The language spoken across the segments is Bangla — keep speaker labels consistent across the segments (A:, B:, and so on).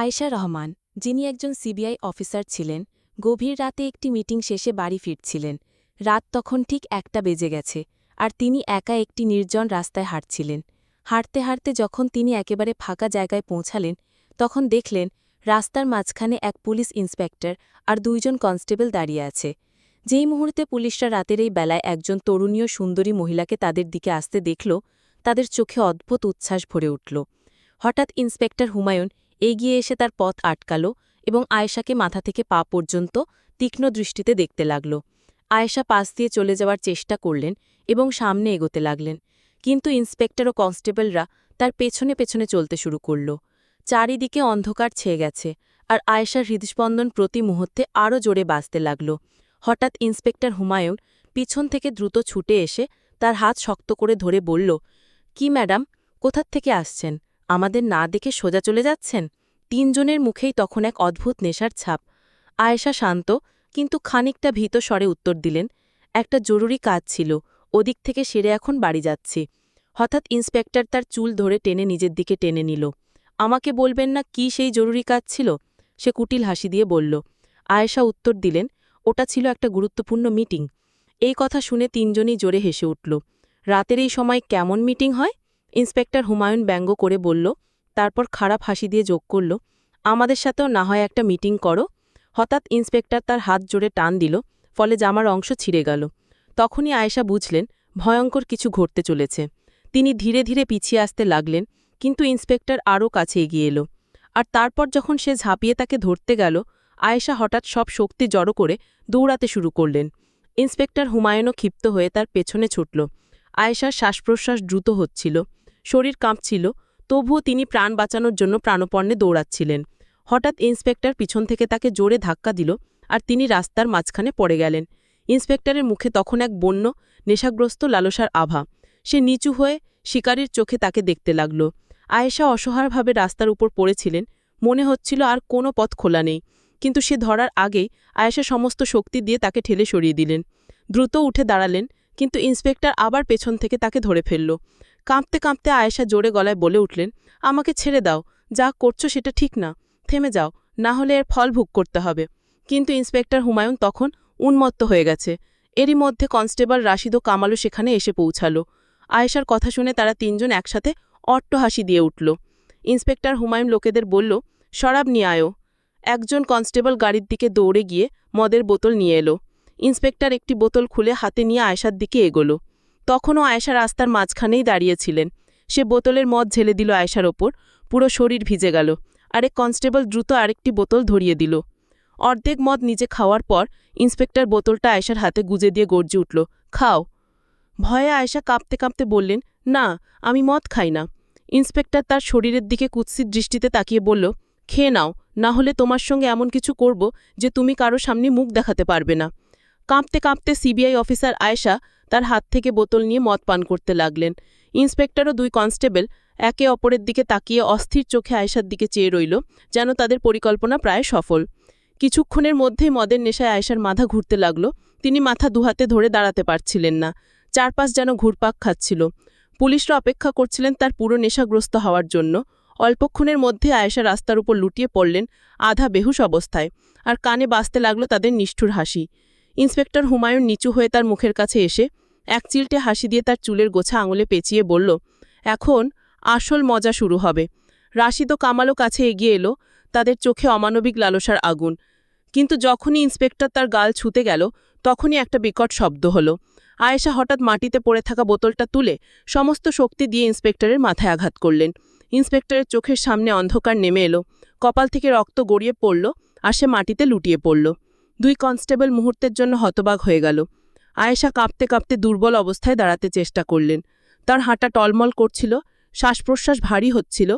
A: আয়েশা রহমান, যিনি একজন সিবিআই অফিসার ছিলেন, গভীর রাতে একটি মিটিং শেষে বাড়ি ফিরছিলেন। রাত তখন ঠিক একটা বেজে গেছে, আর তিনি একা একটি নির্জন রাস্তায় হাঁটছিলেন। হাঁটতে হাঁটতে যখন তিনি একেবারে ফাঁকা জায়গায় পৌঁছালেন, তখন দেখলেন, রাস্তার মাঝখানে এক পুলিশ ইন্সপেক্টর আর দুইজন কনস্টেবল দাঁড়িয়ে আছে। যেই মুহূর্তে পুলিশরা রাতের এই বেলায় একজন তরুণীয় সুন্দরী মহিলাকে তাদের দিকে আসতে দেখল, তাদের চোখে অদ্ভুত উচ্ছ্বাস ভরে উঠল। হঠাৎ ইন্সপেক্টর হুমায়ুন এগিয়ে এসে তার পথ আটকাল এবং আয়েশাকে মাথা থেকে পা পর্যন্ত তীক্ষ্ণ দৃষ্টিতে দেখতে লাগল। আয়েশা পাশ দিয়ে চলে যাওয়ার চেষ্টা করলেন এবং সামনে এগোতে লাগলেন, কিন্তু ইন্সপেক্টর ও কনস্টেবলরা তার পেছনে পেছনে চলতে শুরু করল। চারিদিকে অন্ধকার ছেয়ে গেছে আর আয়েশার হৃদস্পন্দন প্রতি মুহূর্তে আরও জোরে বাঁচতে লাগল। হঠাৎ ইন্সপেক্টর হুমায়ুন পিছন থেকে দ্রুত ছুটে এসে তার হাত শক্ত করে ধরে বলল, কি ম্যাডাম, কোথার থেকে আসছেন? আমাদের না দেখে সোজা চলে যাচ্ছেন? তিনজনের মুখেই তখন এক অদ্ভুত নেশার ছাপ। আয়েশা শান্ত, কিন্তু খানিকটা ভীত স্বরে উত্তর দিলেন, একটা জরুরি কাজ ছিল, ওদিক থেকে সেরে এখন বাড়ি যাচ্ছি। হঠাৎ ইন্সপেক্টর তার চুল ধরে টেনে নিজের দিকে টেনে নিল। আমাকে বলবেন না কি সেই জরুরি কাজ ছিল? সে কুটিল হাসি দিয়ে বলল। আয়েশা উত্তর দিলেন, ওটা ছিল একটা গুরুত্বপূর্ণ মিটিং। এই কথা শুনে তিনজনই জোরে হেসে উঠল। রাতের এই সময় কেমন মিটিং হয়? ইন্সপেক্টর হুমায়ুন ব্যঙ্গ করে বলল, তারপর খারাপ হাসি দিয়ে যোগ করল, আমাদের সাথেও না হয় একটা মিটিং করো। হঠাৎ ইন্সপেক্টর তার হাত জোরে টান দিল, ফলে জামার অংশ ছিঁড়ে গেল। তখনই আয়েশা বুঝলেন, ভয়ঙ্কর কিছু ঘটতে চলেছে। তিনি ধীরে ধীরে পিছিয়ে আসতে লাগলেন, কিন্তু ইন্সপেক্টর আরও কাছে এগিয়ে এলো। আর তারপর যখন সে ঝাঁপিয়ে তাকে ধরতে গেল, আয়েশা হঠাৎ সব শক্তি জড়ো করে দৌড়াতে শুরু করলেন। ইন্সপেক্টর হুমায়ুনও ক্ষিপ্ত হয়ে তার পেছনে ছুটল। আয়েশার শ্বাসপ্রশ্বাস দ্রুত হচ্ছিল। শরীর কাঁপছিল, তবুও তিনি প্রাণ বাঁচানোর জন্য প্রাণপর্ণে দৌড়াচ্ছিলেন। হঠাৎ ইন্সপেক্টর পিছন থেকে তাকে জোরে ধাক্কা দিল আর তিনি রাস্তার মাঝখানে পড়ে গেলেন। ইন্সপেক্টরের মুখে তখন এক বন্য, নেশাগ্রস্ত লালসার আভা। সে নিচু হয়ে শিকারীর চোখে তাকে দেখতে লাগল। আয়েশা অসহায়ভাবে রাস্তার উপর পড়েছিলেন, মনে হচ্ছিল আর কোনো পথ খোলা নেই। কিন্তু সে ধরার আগেই আয়েশা সমস্ত শক্তি দিয়ে তাকে ঠেলে সরিয়ে দিলেন। দ্রুত উঠে দাঁড়ালেন, কিন্তু ইন্সপেক্টর আবার পেছন থেকে তাকে ধরে ফেলল। কাঁপতে কাঁপতে আয়েশা জোরে গলায় বলে উঠলেন, আমাকে ছেড়ে দাও, যা করছ সেটা ঠিক না, থেমে যাও, না হলে এর ফল ভোগ করতে হবে। কিন্তু ইন্সপেক্টর হুমায়ুন তখন উন্মত্ত হয়ে গেছে। এরই মধ্যে কনস্টেবল রাশিদ ও কামালও সেখানে এসে পৌঁছালো। আয়েশার কথা শুনে তারা তিনজন একসাথে অট্টহাসি দিয়ে উঠল। ইন্সপেক্টর হুমায়ুন লোকেদের বলল, শরাব নিয়ে আয়ো। একজন কনস্টেবল গাড়ির দিকে দৌড়ে গিয়ে মদের বোতল নিয়ে এলো। ইন্সপেক্টর একটি বোতল খুলে হাতে নিয়ে আয়েশার দিকে এগোলো। তখনও আয়েশা রাস্তার মাঝখানেই দাঁড়িয়েছিলেন। সে বোতলের মদ ঝেলে দিল আয়েশার ওপর, পুরো শরীর ভিজে গেল। আরেক কনস্টেবল দ্রুত আরেকটি বোতল ধরিয়ে দিল। অর্ধেক মদ নিজে খাওয়ার পর ইন্সপেক্টর বোতলটা আয়েশার হাতে গুজে দিয়ে গর্জে উঠল, খাও। ভয়ে আয়েশা কাঁপতে কাঁপতে বললেন, না, আমি মদ খাই না। ইন্সপেক্টর তার শরীরের দিকে কুৎসিত দৃষ্টিতে তাকিয়ে বলল, খেয়ে নাও, না হলে তোমার সঙ্গে এমন কিছু করব যে তুমি কারও সামনে মুখ দেখাতে পারবে না। কাঁপতে কাঁপতে সিবিআই অফিসার আয়েশা তার হাত থেকে বোতল নিয়ে মদ পান করতে লাগলেন। ইন্সপেক্টর ও দুই কনস্টেবল একে অপরের দিকে তাকিয়ে অস্থির চোখে আয়েশার দিকে চেয়ে রইল, যেন তাদের পরিকল্পনা প্রায় সফল। কিছুক্ষণের মধ্যেই মদের নেশায় আয়েশার মাথা ঘুরতে লাগল। তিনি মাথা দুহাতে ধরে দাঁড়াতে পারছিলেন না। চারপাশ যেন ঘুরপাক খাচ্ছিল। পুলিশরা অপেক্ষা করছিলেন তার পুরো নেশাগ্রস্ত হওয়ার জন্য। অল্পক্ষণের মধ্যে আয়েশা রাস্তার উপর লুটিয়ে পড়লেন আধা বেহুশ অবস্থায়। আর কানে বাঁচতে লাগল তাদের নিষ্ঠুর হাসি। ইন্সপেক্টর হুমায়ুন নিচু হয়ে তার মুখের কাছে এসে এক চিলটে হাসি দিয়ে তার চুলের গোছা আঙুলে পেঁচিয়ে বলল, এখন আসল মজা শুরু হবে রাশিদ ও কামালও কাছে এগিয়ে এলো তাদের চোখে অমানবিক লালসার আগুন। কিন্তু যখনই ইন্সপেক্টর তার গাল ছুতে গেল, তখনই একটা বিকট শব্দ হলো। আয়েশা হঠাৎ মাটিতে পড়ে থাকা বোতলটা তুলে সমস্ত শক্তি দিয়ে ইন্সপেক্টরের মাথায় আঘাত করলেন। ইন্সপেক্টরের চোখের সামনে অন্ধকার নেমে এলো, কপাল থেকে রক্ত গড়িয়ে পড়ল আর সে মাটিতে লুটিয়ে পড়ল। দুই কনস্টেবল মুহূর্তের জন্য হতবাক হয়ে গেল। আয়েশা কাঁপতে কাঁপতে দুর্বল অবস্থায় দাঁড়াতে চেষ্টা করলেন। তার হাঁটা টলমল করছিল শ্বাস প্রশ্বাস ভারী হচ্ছিল,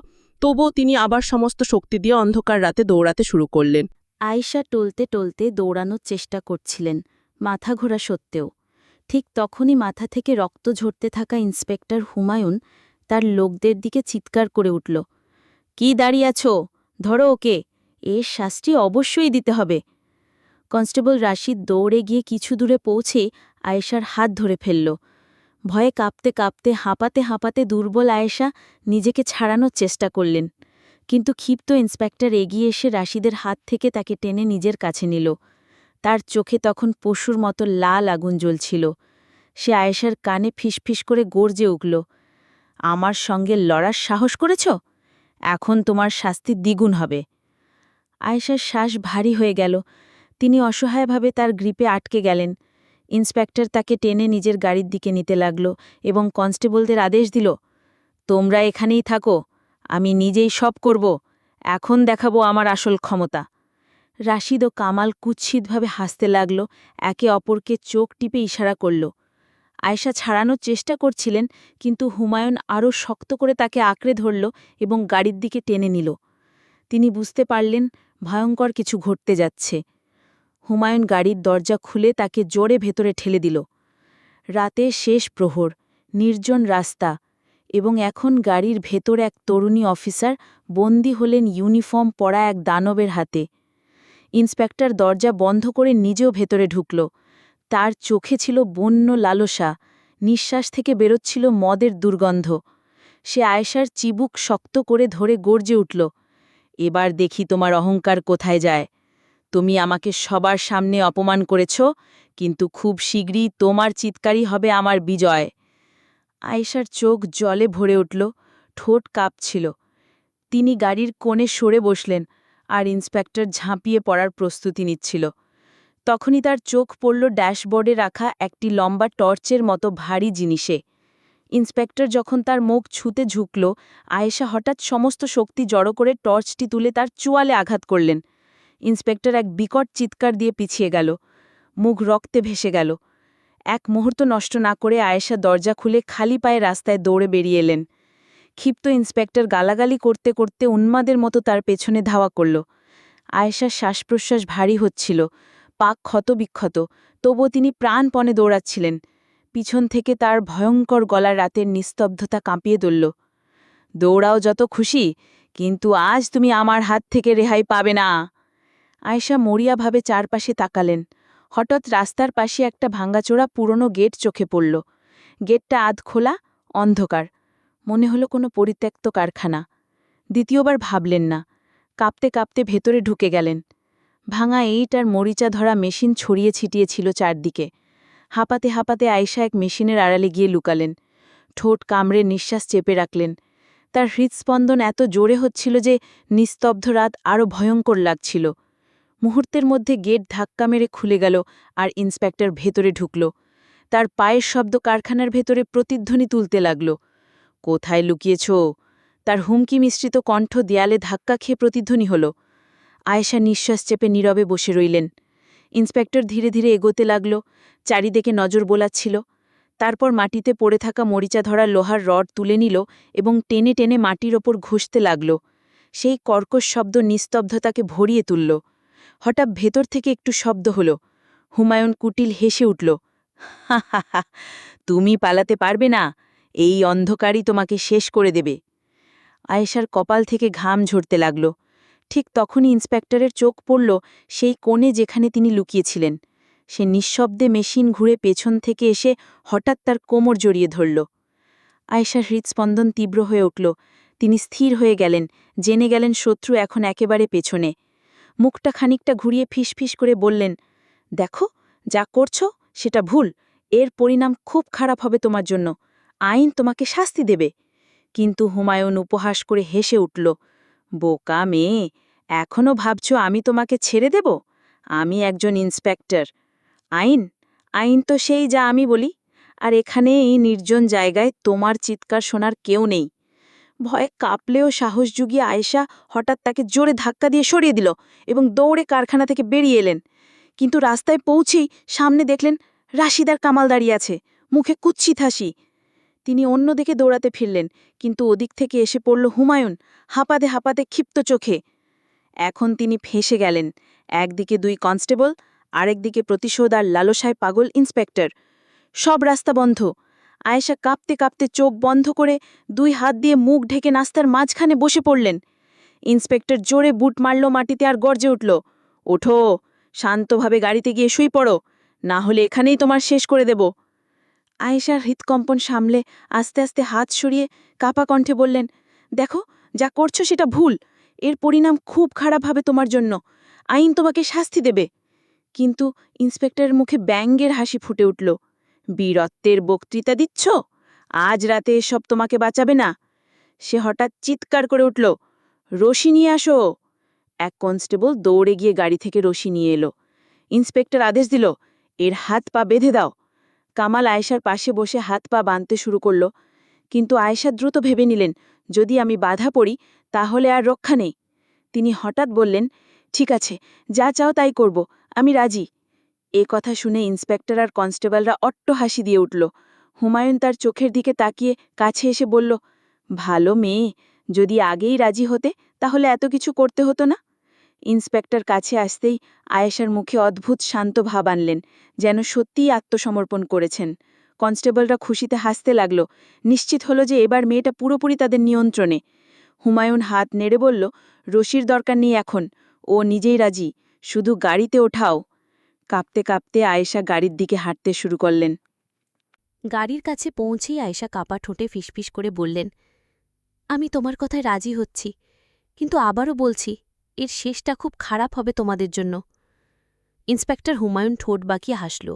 A: তবুও তিনি আবার সমস্ত শক্তি দিয়ে অন্ধকার রাতে দৌড়াতে শুরু করলেন।
B: আয়েশা টলতে টলতে দৌড়ানোর চেষ্টা করছিলেন, মাথা ঘোরা সত্ত্বেও। ঠিক তখনই মাথা থেকে রক্ত ঝরতে থাকা ইন্সপেক্টর হুমায়ুন তার লোকদের দিকে চিৎকার করে উঠল, কি দাঁড়িয়ে আছো? ধরো ওকে। এর শাস্তি অবশ্যই দিতে হবে। কনস্টেবল রাশিদ দৌড়ে গিয়ে কিছু দূরে পৌঁছে আয়েশার হাত ধরে ফেলল। ভয়ে কাঁপতে কাঁপতে, হাঁপাতে হাঁপাতে দুর্বল আয়েশা নিজেকে ছাড়ানোর চেষ্টা করলেন। কিন্তু ক্ষিপ্ত ইন্সপেক্টর এগিয়ে এসে রাশিদের হাত থেকে তাকে টেনে নিজের কাছে নিল। তার চোখে তখন পশুর মতো লাল আগুন জ্বলছিল। সে আয়েশার কানে ফিসফিস করে গর্জে উঠল, আমার সঙ্গে লড়ার সাহস করেছ? এখন তোমার শাস্তি দ্বিগুণ হবে। আয়েশার শ্বাস ভারী হয়ে গেল তিনি অসহায়ভাবে তার গ্রিপে আটকে গেলেন। ইন্সপেক্টর তাকে টেনে নিজের গাড়ির দিকে নিতে লাগল এবং কনস্টেবলদের আদেশ দিল, তোমরা এখানেই থাকো, আমি নিজেই সব করব, এখন দেখাবো আমার আসল ক্ষমতা। রাশিদ ও কামাল কুৎসিতভাবে হাসতে লাগল, একে অপরকে চোখ টিপে ইশারা করল। আয়েশা ছাড়ানোর চেষ্টা করছিলেন, কিন্তু হুমায়ুন আরও শক্ত করে তাকে আঁকড়ে ধরল এবং গাড়ির দিকে টেনে নিল। তিনি বুঝতে পারলেন, ভয়ঙ্কর কিছু ঘটতে যাচ্ছে। হুমায়ুন গাড়ির দরজা খুলে তাকে জোরে ভেতরে ঠেলে দিল। রাতে শেষ প্রহর, নির্জন রাস্তা এবং এখন গাড়ির ভেতর এক তরুণী অফিসার বন্দী হলেন ইউনিফর্ম পরা এক দানবের হাতে। ইন্সপেক্টর দরজা বন্ধ করে নিজেও ভেতরে ঢুকল। তার চোখে ছিল বন্য লালসা, নিঃশ্বাস থেকে বেরোচ্ছিল মদের দুর্গন্ধ। সে আয়েশার চিবুক শক্ত করে ধরে গর্জে উঠল, এবার দেখি তোমার অহংকার কোথায় যায়। তুমি আমাকে সবার সামনে অপমান করেছ, কিন্তু খুব শীঘ্রই তোমার চিৎকারই হবে আমার বিজয়। আয়েশার চোখ জলে ভরে উঠল, ঠোঁট কাঁপছিল। তিনি গাড়ির কোণে সরে বসলেন আর ইন্সপেক্টর ঝাঁপিয়ে পড়ার প্রস্তুতি নিচ্ছিল। তখনই তার চোখ পড়ল ড্যাশবোর্ডে রাখা একটি লম্বা টর্চের মতো ভারী জিনিসে। ইন্সপেক্টর যখন তার মুখ ছুতে ঝুঁকল, আয়েশা হঠাৎ সমস্ত শক্তি জড়ো করে টর্চটি তুলে তার চুয়ালে আঘাত করলেন। ইন্সপেক্টর এক বিকট চিৎকার দিয়ে পিছিয়ে গেল। মুখ রক্তে ভেসে গেল। এক মুহূর্ত নষ্ট না করে আয়েশা দরজা খুলে খালি পায়ে রাস্তায় দৌড়ে বেরিয়ে এলেন। ক্ষিপ্ত ইন্সপেক্টর গালাগালি করতে করতে উন্মাদের মতো তার পেছনে ধাওয়া করল। আয়েশার শ্বাসপ্রশ্বাস ভারী হচ্ছিল, পাক ক্ষতবিক্ষত, তবুও তিনি প্রাণপণে দৌড়াচ্ছিলেন। পিছন থেকে তার ভয়ঙ্কর গলার রাতের নিস্তব্ধতা কাঁপিয়ে তুলল। দৌড়াও যত খুশি, কিন্তু আজ তুমি আমার হাত থেকে রেহাই পাবে না। আয়েশা মরিয়াভাবে চারপাশে তাকালেন। হঠাৎ রাস্তার পাশে একটা ভাঙ্গাচোরা পুরনো গেট চোখে পড়ল। গেটটা আধ খোলা, অন্ধকার। মনে হলো কোনো পরিত্যক্ত কারখানা। দ্বিতীয়বার ভাবলেন না। কাঁপতে কাঁপতে ভেতরে ঢুকে গেলেন। ভাঙা এইট আর মরিচা ধরা মেশিন ছড়িয়ে ছিটিয়ে ছিল চারদিকে। হাঁপাতে হাঁপাতে আয়েশা এক মেশিনের আড়ালে গিয়ে লুকালেন। ঠোঁট কামড়ে নিঃশ্বাস চেপে রাখলেন। তার হৃৎস্পন্দন এত জোরে হচ্ছিল যে নিস্তব্ধ রাত আরও ভয়ঙ্কর লাগছিল। মুহূর্তের মধ্যে গেট ধাক্কা মেরে খুলে গেল আর ইন্সপেক্টর ভেতরে ঢুকল। তার পায়ের শব্দ কারখানার ভেতরে প্রতিধ্বনি তুলতে লাগল। কোথায় লুকিয়েছ? তার হুমকি মিশ্রিত কণ্ঠ দেয়ালে ধাক্কা খেয়ে প্রতিধ্বনি হল। আয়েশা নিঃশ্বাস চেপে নীরবে বসে রইলেন। ইন্সপেক্টর ধীরে ধীরে এগোতে লাগল, চারিদিকে নজর বোলাচ্ছিল। তারপর মাটিতে পড়ে থাকা মরিচা ধরা লোহার রড তুলে নিল এবং টেনে টেনে মাটির ওপর ঘুষতে লাগল। সেই কর্কশ শব্দ নিস্তব্ধতাকে ভরিয়ে তুলল। হঠাৎ ভেতর থেকে একটু শব্দ হল। হুমায়ুন কুটিল হেসে উঠল হা তুমি পালাতে পারবে না। এই অন্ধকারই তোমাকে শেষ করে দেবে। আয়েশার কপাল থেকে ঘাম ঝরতে লাগল। ঠিক তখনই ইন্সপেক্টরের চোখ পড়ল সেই কোণে যেখানে তিনি লুকিয়েছিলেন। সে নিঃশব্দে মেশিন ঘুরে পেছন থেকে এসে হঠাৎ তার কোমর জড়িয়ে ধরল। আয়েশার হৃৎস্পন্দন তীব্র হয়ে উঠল। তিনি স্থির হয়ে গেলেন, জেনে গেলেন শত্রু এখন একেবারে পেছনে। মুখটা খানিকটা ঘুরিয়ে ফিসফিস করে বললেন, দেখো, যা করছ সেটা ভুল। এর পরিণাম খুব খারাপ হবে তোমার জন্য। আইন তোমাকে শাস্তি দেবে। কিন্তু হুমায়ুন উপহাস করে হেসে উঠল, বোকা মেয়ে এখনও ভাবছ আমি তোমাকে ছেড়ে দেব? আমি একজন ইন্সপেক্টর। আইন আইন তো সেই যা আমি বলি। আর এখানে এই নির্জন জায়গায় তোমার চিৎকার শোনার কেউ নেই। ভয়ে কাঁপলেও সাহস জুগিয়ে আয়েশা হঠাৎ তাকে জোরে ধাক্কা দিয়ে সরিয়ে দিল এবং দৌড়ে কারখানা থেকে বেরিয়ে এলেন। কিন্তু রাস্তায় পৌঁছেই সামনে দেখলেন রাশিদার কামাল দাঁড়িয়ে আছে, মুখে কুচ্ছিত হাসি। তিনি অন্যদিকে দৌড়াতে ফিরলেন, কিন্তু ওদিক থেকে এসে পড়ল হুমায়ুন, হাঁপাতে হাঁপাতে ক্ষিপ্ত চোখে। এখন তিনি ফেঁসে গেলেন, একদিকে দুই কনস্টেবল, আরেকদিকে প্রতিশোধ আর লালসায় পাগল ইন্সপেক্টর। সব রাস্তা বন্ধ আয়েশা কাঁপতে কাঁপতে চোখ বন্ধ করে দুই হাত দিয়ে মুখ ঢেকে নাস্তার মাঝখানে বসে পড়লেন। ইন্সপেক্টর জোরে বুট মারল মাটিতে আর গর্জে উঠল, ওঠো, শান্তভাবে গাড়িতে গিয়ে শুই পড়ো, না হলে এখানেই তোমার শেষ করে দেব। আয়েশার হৃৎকম্পন সামলে আস্তে আস্তে হাত সরিয়ে কাপা কণ্ঠে বললেন, দেখো, যা করছ সেটা ভুল। এর পরিণাম খুব খারাপ হবে তোমার জন্য। আইন তোমাকে শাস্তি দেবে। কিন্তু ইন্সপেক্টরের মুখে ব্যঙ্গের হাসি ফুটে উঠল। বীরত্বের বক্তৃতা দিচ্ছ? আজ রাতে এসব তোমাকে বাঁচাবে না। সে হঠাৎ চিৎকার করে উঠল, রশি নিয়ে আসো। এক কনস্টেবল দৌড়ে গিয়ে গাড়ি থেকে রশি নিয়ে এলো। ইন্সপেক্টর আদেশ দিল, এর হাত পা বেঁধে দাও। কামাল আয়েশার পাশে বসে হাত পা বাঁধতে শুরু করল, কিন্তু আয়েশা দ্রুত ভেবে নিলেন, যদি আমি বাধা পড়ি, তাহলে আর রক্ষা নেই। তিনি হঠাৎ বললেন, ঠিক আছে, যা চাও তাই করব, আমি রাজি। এ কথা শুনে ইন্সপেক্টর আর কনস্টেবলরা অট্ট হাসি দিয়ে উঠল। হুমায়ুন তার চোখের দিকে তাকিয়ে কাছে এসে বলল, ভালো মেয়ে, যদি আগেই রাজি হতে, তাহলে এত কিছু করতে হতো না? ইন্সপেক্টর কাছে আসতেই আয়েশার মুখে অদ্ভুত শান্ত ভাব আনলেন, যেন সত্যিই আত্মসমর্পণ করেছেন। কনস্টেবলরা খুশিতে হাসতে লাগল, নিশ্চিত হলো যে এবার মেয়েটা পুরোপুরি তাদের নিয়ন্ত্রণে। হুমায়ুন হাত নেড়ে বলল, রশির দরকার নেই এখন, ও নিজেই রাজি, শুধু গাড়িতে ওঠাও। কাঁপতে কাঁপতে আয়েশা গাড়ির দিকে হাঁটতে শুরু করলেন।
C: গাড়ির কাছে পৌঁছেই আয়েশা কাপা ঠোঁটে ফিসফিস করে বললেন, আমি তোমার কথায় রাজি হচ্ছি, কিন্তু আবারও বলছি, এর শেষটা খুব খারাপ হবে তোমাদের জন্য। ইন্সপেক্টর হুমায়ুন ঠোঁট বাঁকিয়ে হাসল,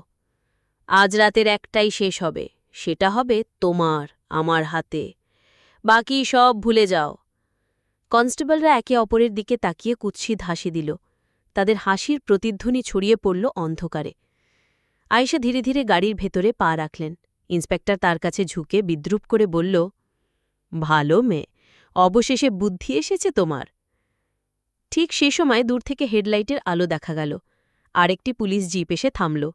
C: আজ রাতের একটাই শেষ হবে, সেটা হবে তোমার, আমার হাতে। বাকি সব ভুলে যাও। কনস্টেবলরা একে অপরের দিকে তাকিয়ে কুৎসিত হাসি দিল। তাদের হাসির প্রতিধ্বনি ছড়িয়ে পড়ল অন্ধকারে। আয়েশা ধীরে ধীরে গাড়ির ভেতরে পা রাখলেন। ইন্সপেক্টর তার কাছে ঝুঁকে বিদ্রুপ করে বলল, ভালো মেয়ে, অবশেষে বুদ্ধি এসেছে তোমার। ঠিক সে সময় দূর থেকে হেডলাইটের আলো দেখা গেল। আরেকটি পুলিশ জিপ এসে থামল।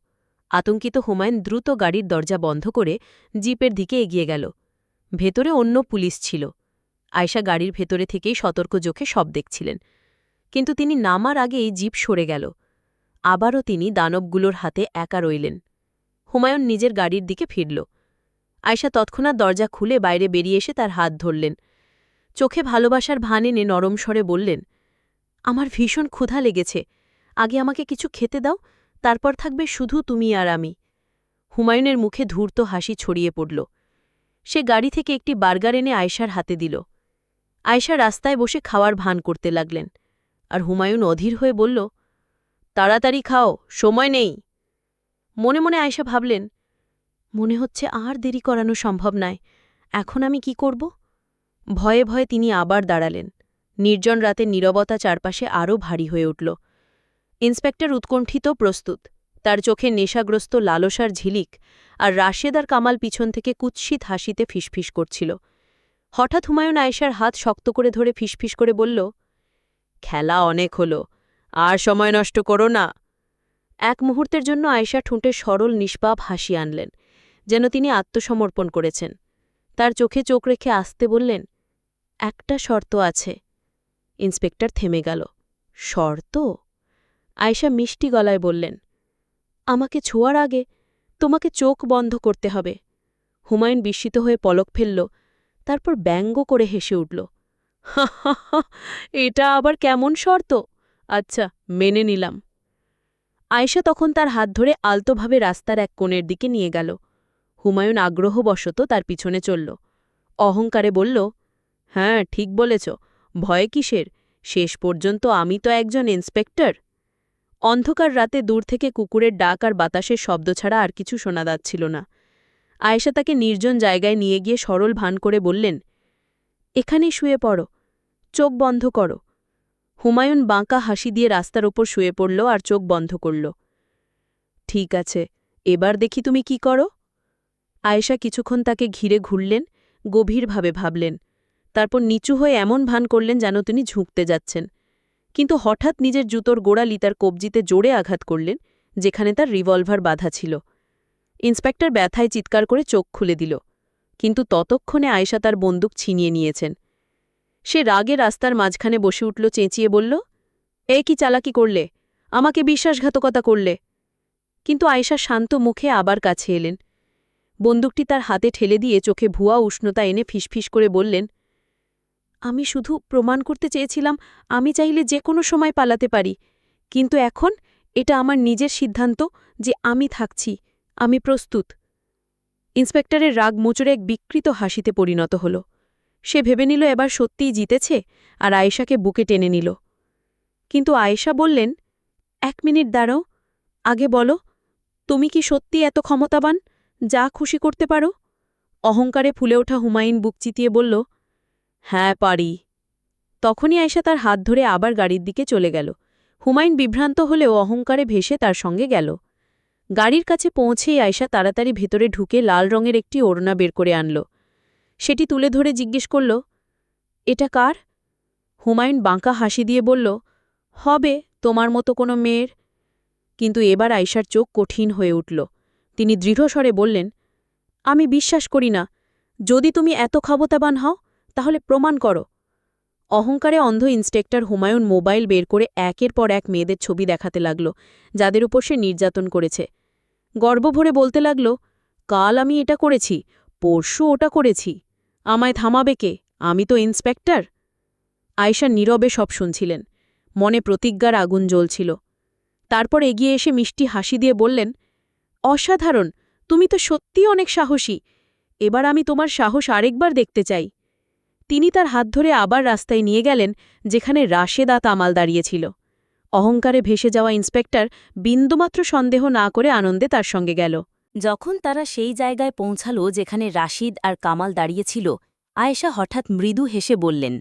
C: আতঙ্কিত হুমায়ুন দ্রুত গাড়ির দরজা বন্ধ করে জিপের দিকে এগিয়ে গেল। ভেতরে অন্য পুলিশ ছিল। আয়শা গাড়ির ভেতরে থেকেই সতর্ক চোখে সব দেখছিলেন। কিন্তু তিনি নামার আগেই জিপ সরে গেল। আবারও তিনি দানবগুলোর হাতে একা রইলেন। হুমায়ুন নিজের গাড়ির দিকে ফিরল। আয়শা তৎক্ষণাৎ দরজা খুলে বাইরে বেরিয়ে এসে তার হাত ধরলেন। চোখে ভালোবাসার ভান এনে নরম স্বরে বললেন, আমার ভীষণ ক্ষুধা লেগেছে। আগে আমাকে কিছু খেতে দাও, তারপর থাকবে শুধু তুমি আর আমি। হুমায়ুনের মুখে ধূর্ত হাসি ছড়িয়ে পড়ল। সে গাড়ি থেকে একটি বার্গার এনে আয়শার হাতে দিল। আয়শা রাস্তায় বসে খাওয়ার ভান করতে লাগলেন। আর হুমায়ুন অধীর হয়ে বলল, তাড়াতাড়ি খাও, সময় নেই। মনে মনে আয়শা ভাবলেন, মনে হচ্ছে আর দেরি করানো সম্ভব নয়, এখন আমি কি করব? ভয়ে ভয়ে তিনি আবার দাঁড়ালেন। নির্জন রাতে নীরবতা চারপাশে আরও ভারী হয়ে উঠল। ইন্সপেক্টর উৎকণ্ঠিত প্রস্তুত। তার চোখে নেশাগ্রস্ত লালসার ঝিলিক আর রাশেদার কামাল পিছন থেকে কুৎসিত হাসিতে ফিসফিস করছিল। হঠাৎ হুমায়ুন আয়েশার হাত শক্ত করে ধরে ফিসফিস করে বলল খেলা অনেক হলো, আর সময় নষ্ট করো না। এক মুহূর্তের জন্য আয়েশা ঠুঁটে সরল নিষ্পাপ হাসি আনলেন, যেন তিনি আত্মসমর্পণ করেছেন। তার চোখে চোখ রেখে আসতে বললেন, একটা শর্ত আছে। ইন্সপেক্টর থেমে গেল, শর্ত? আয়েশা মিষ্টি গলায় বললেন, আমাকে ছোঁয়ার আগে তোমাকে চোখ বন্ধ করতে হবে। হুমায়ুন বিস্মিত হয়ে পলক ফেলল, তারপর ব্যঙ্গ করে হেসে উঠল এটা আবার কেমন শর্ত? আচ্ছা মেনে নিলাম। আয়েশা তখন তার হাত ধরে আলতোভাবে রাস্তার এক কোণের দিকে নিয়ে গেল। হুমায়ুন আগ্রহবশত তার পিছনে চলল। অহংকারে বলল হ্যাঁ ঠিক বলেছ। ভয় কিসের? শেষ পর্যন্ত আমি তো একজন ইন্সপেক্টর? অন্ধকার রাতে দূর থেকে কুকুরের ডাক আর বাতাসের শব্দ ছাড়া আর কিছু শোনা যাচ্ছিল না। আয়েশা তাকে নির্জন জায়গায় নিয়ে গিয়ে সরল ভান করে বললেন, এখানেই শুয়ে পড়ো। চোখ বন্ধ করো। হুমায়ুন বাঁকা হাসি দিয়ে রাস্তার ওপর শুয়ে পড়ল আর চোখ বন্ধ করল। ঠিক আছে, এবার দেখি তুমি কি করো। আয়েশা কিছুক্ষণ তাকে ঘিরে ঘুরলেন, গভীরভাবে ভাবলেন। তারপর নিচু হয়ে এমন ভান করলেন যেন তিনি ঝুঁকতে যাচ্ছেন। কিন্তু হঠাৎ নিজের জুতোর গোড়ালি তার কবজিতে জোরে আঘাত করলেন, যেখানে তার রিভলভার বাধা ছিল। ইন্সপেক্টর ব্যথায় চিৎকার করে চোখ খুলে দিল। কিন্তু ততক্ষণে আয়েশা তার বন্দুক ছিনিয়ে নিয়েছেন। সে রাগে রাস্তার মাঝখানে বসে উঠল, চেঁচিয়ে বলল, এ কি চালাকি করলে? আমাকে বিশ্বাসঘাতকতা করলে? কিন্তু আয়েশা শান্ত মুখে আবার কাছে এলেন। বন্দুকটি তার হাতে ঠেলে দিয়ে চোখে ভুয়া উষ্ণতা এনে ফিসফিস করে বললেন, আমি শুধু প্রমাণ করতে চেয়েছিলাম, আমি চাইলে যে কোনো সময় পালাতে পারি, কিন্তু এখন এটা আমার নিজের সিদ্ধান্ত যে আমি থাকছি, আমি প্রস্তুত। ইন্সপেক্টরের রাগ মোচড়ে এক বিকৃত হাসিতে পরিণত হল। সে ভেবে নিল এবার সত্যিই জিতেছে আর আয়েশাকে বুকে টেনে নিল। কিন্তু আয়েশা বললেন, এক মিনিট দাঁড়াও, আগে বলো, তুমি কি সত্যি এত ক্ষমতাবান, যা খুশি করতে পারো? অহংকারে ফুলে ওঠা হুমায়ুন বুক চিতিয়ে বলল হ্যাঁ পারি। তখনই আয়েশা তার হাত ধরে আবার গাড়ির দিকে চলে গেল। হুমায়ুন বিভ্রান্ত হলেও অহংকারে ভেসে তার সঙ্গে গেল। গাড়ির কাছে পৌঁছেই আয়েশা তাড়াতাড়ি ভেতরে ঢুকে লাল রঙের একটি ওড়না বের করে আনল। সেটি তুলে ধরে জিজ্ঞেস করল, এটা কার? হুমায়ুন বাঁকা হাসি দিয়ে বলল, হবে তোমার মতো কোনো মেয়ের। কিন্তু এবার আয়শার চোখ কঠিন হয়ে উঠল। তিনি দৃঢ়স্বরে বললেন, আমি বিশ্বাস করি না। যদি তুমি এত ক্ষমতাবান হও, তাহলে প্রমাণ করো। অহংকারে অন্ধ ইন্সপেক্টর হুমায়ুন মোবাইল বের করে একের পর এক মেয়েদের ছবি দেখাতে লাগল, যাদের উপর সে নির্যাতন করেছে। গর্বভরে বলতে লাগল, কাল আমি এটা করেছি, পরশু ওটা করেছি। আমায় থামাবে কে? আমি তো ইন্সপেক্টর। আয়শা নীরবে সব শুনছিলেন। মনে প্রতিজ্ঞার আগুন জ্বলছিল। তারপর এগিয়ে এসে মিষ্টি হাসি দিয়ে বললেন, অসাধারণ! তুমি তো সত্যিই অনেক সাহসী। এবার আমি তোমার সাহস আরেকবার দেখতে চাই। তিনি তার হাত ধরে আবার রাস্তায় নিয়ে গেলেন, যেখানে রাশেদা তামাল দাঁড়িয়েছিল অহংকারে ভেসে যাওয়া ইন্সপেক্টর বিন্দুমাত্র সন্দেহ না করে আনন্দে তার সঙ্গে গেল।
B: যখন তারা সেই জায়গায় পৌঁছাল যেখানে রাশিদ আর কামাল দাঁড়িয়েছিল, আয়েশা হঠাৎ মৃদু হেসে বললেন,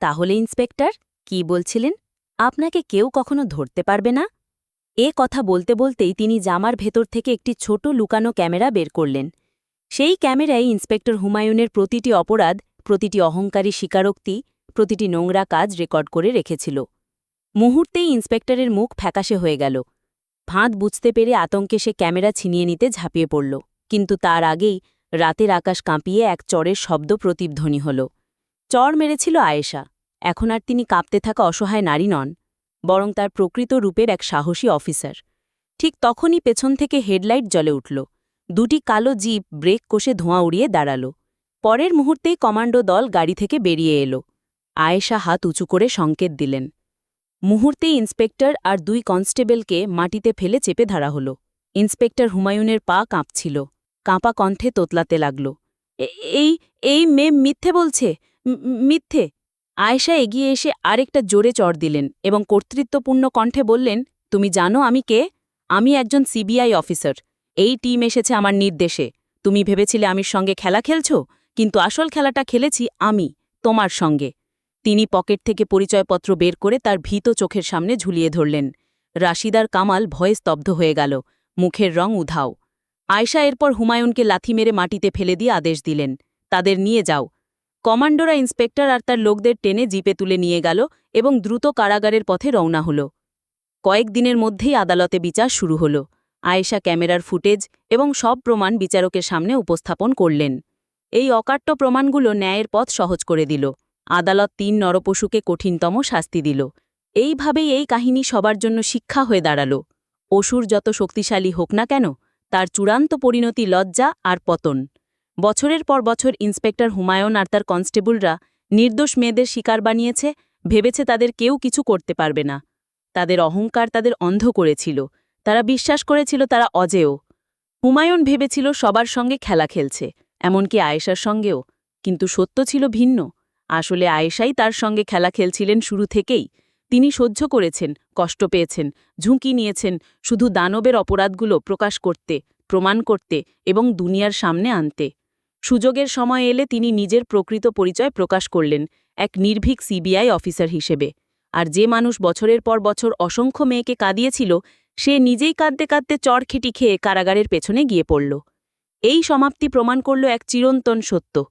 B: তাহলে, ইন্সপেক্টর, কি বলছিলেন? আপনাকে কেউ কখনো ধরতে পারবে না? এ কথা বলতে বলতেই তিনি জামার ভেতর থেকে একটি ছোট লুকানো ক্যামেরা বের করলেন। সেই ক্যামেরায় ইন্সপেক্টর হুমায়ুনের প্রতিটি অপরাধ, প্রতিটি অহংকারী স্বীকারোক্তি, প্রতিটি নোংরা কাজ রেকর্ড করে রেখেছিল। মুহূর্তেই ইন্সপেক্টরের মুখ ফ্যাকাশে হয়ে গেল। ফাঁদ বুঝতে পেরে আতঙ্কে সে ক্যামেরা ছিনিয়ে নিতে ঝাঁপিয়ে পড়ল। কিন্তু তার আগেই রাতের আকাশ কাঁপিয়ে এক চরের শব্দ প্রতিধ্বনি হল। চর মেরেছিল আয়েশা। এখন আর তিনি কাঁপতে থাকা অসহায় নারী নন, বরং তার প্রকৃত রূপের এক সাহসী অফিসার। ঠিক তখনই পেছন থেকে হেডলাইট জ্বলে উঠল। দুটি কালো জিপ ব্রেক কষে ধোঁয়া উড়িয়ে দাঁড়াল। পরের মুহূর্তেই কমান্ডো দল গাড়ি থেকে বেরিয়ে এলো। আয়েশা হাত উঁচু করে সংকেত দিলেন। মুহূর্তেই ইন্সপেক্টর আর দুই কনস্টেবলকে মাটিতে ফেলে চেপে ধরা হল। ইন্সপেক্টর হুমায়ুনের পা কাঁপছিল। কাঁপা কণ্ঠে তোতলাতে লাগল। "এ- এই এই মেয়ে মিথ্যে বলছে? মিথ্যে? আয়েশা এগিয়ে এসে আরেকটা জোরে চড় দিলেন এবং কর্তৃত্বপূর্ণ কণ্ঠে বললেন, তুমি জানো আমি কে? আমি একজন সিবিআই অফিসার। এই টিম এসেছে আমার নির্দেশে। তুমি ভেবেছিলে আমির সঙ্গে খেলা খেলছ? কিন্তু আসল খেলাটা খেলেছি আমি, তোমার সঙ্গে। তিনি পকেট থেকে পরিচয়পত্র বের করে তার ভীত চোখের সামনে ঝুলিয়ে ধরলেন। রাশিদার কামাল ভয়ে স্তব্ধ হয়ে গেল। মুখের রং উধাও। আয়শা এরপর হুমায়ুনকে লাথি মেরে মাটিতে ফেলে দিয়ে আদেশ দিলেন, তাদের নিয়ে যাও। কমান্ডোরা ইন্সপেক্টর আর তার লোকদের টেনে জিপে তুলে নিয়ে গেল এবং দ্রুত কারাগারের পথে রওনা হল। কয়েকদিনের মধ্যেই আদালতে বিচার শুরু হল। আয়েশা ক্যামেরার ফুটেজ এবং সব প্রমাণ বিচারকের সামনে উপস্থাপন করলেন। এই অকাট্য প্রমাণগুলো ন্যায়ের পথ সহজ করে দিল। আদালত তিন নরপশুকে কঠিনতম শাস্তি দিল। এইভাবেই এই কাহিনী সবার জন্য শিক্ষা হয়ে দাঁড়াল। অসুর যত শক্তিশালী হোক না কেন, তার চূড়ান্ত পরিণতি লজ্জা আর পতন। বছরের পর বছর ইন্সপেক্টর হুমায়ুন আর তার কনস্টেবলরা নির্দোষ মেয়েদের শিকার বানিয়েছে, ভেবেছে তাদের কেউ কিছু করতে পারবে না। তাদের অহংকার তাদের অন্ধ করেছিল। তারা বিশ্বাস করেছিল তারা অজেয়। হুমায়ুন ভেবেছিল সবার সঙ্গে খেলা খেলছে, এমনকি আয়েশার সঙ্গেও, কিন্তু সত্য ছিল ভিন্ন। আসলে আয়েশাই তার সঙ্গে খেলা খেলছিলেন শুরু থেকেই। তিনি সহ্য করেছেন, কষ্ট পেয়েছেন, ঝুঁকি নিয়েছেন, শুধু দানবের অপরাধগুলো প্রকাশ করতে, প্রমাণ করতে এবং দুনিয়ার সামনে আনতে। সুযোগের সময় এলে তিনি নিজের প্রকৃত পরিচয় প্রকাশ করলেন এক নির্ভীক সিবিআই অফিসার হিসেবে। আর যে মানুষ বছরের পর বছর অসংখ্য মেয়েকে কাঁদিয়েছিল, সে নিজেই কাঁদতে কাঁদতে চড়খেটি খেয়ে কারাগারের পেছনে গিয়ে পড়ল। এই সমাপ্তি প্রমাণ করল এক চিরন্তন সত্য।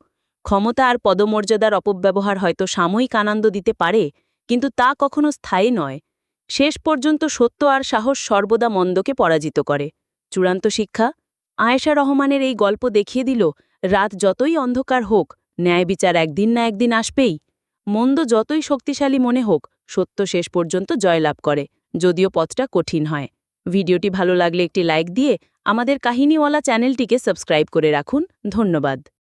B: ক্ষমতা আর পদমর্যাদার অপব্যবহার হয়তো সাময়িক আনন্দ দিতে পারে, কিন্তু তা কখনো স্থায়ী নয়। শেষ পর্যন্ত সত্য আর সাহস সর্বদা মন্দকে পরাজিত করে। চূড়ান্ত শিক্ষা? আয়েশা রহমানের এই গল্প দেখিয়ে দিল, রাত যতই অন্ধকার হোক ন্যায় বিচার একদিন না একদিন আসবেই। মন্দ যতই শক্তিশালী মনে হোক, সত্য শেষ পর্যন্ত জয়লাভ করে, যদিও পথটা কঠিন হয়। ভিডিওটি ভালো লাগলে একটি লাইক দিয়ে আমাদের কাহিনীওয়ালা চ্যানেলটিকে সাবস্ক্রাইব করে রাখুন। ধন্যবাদ।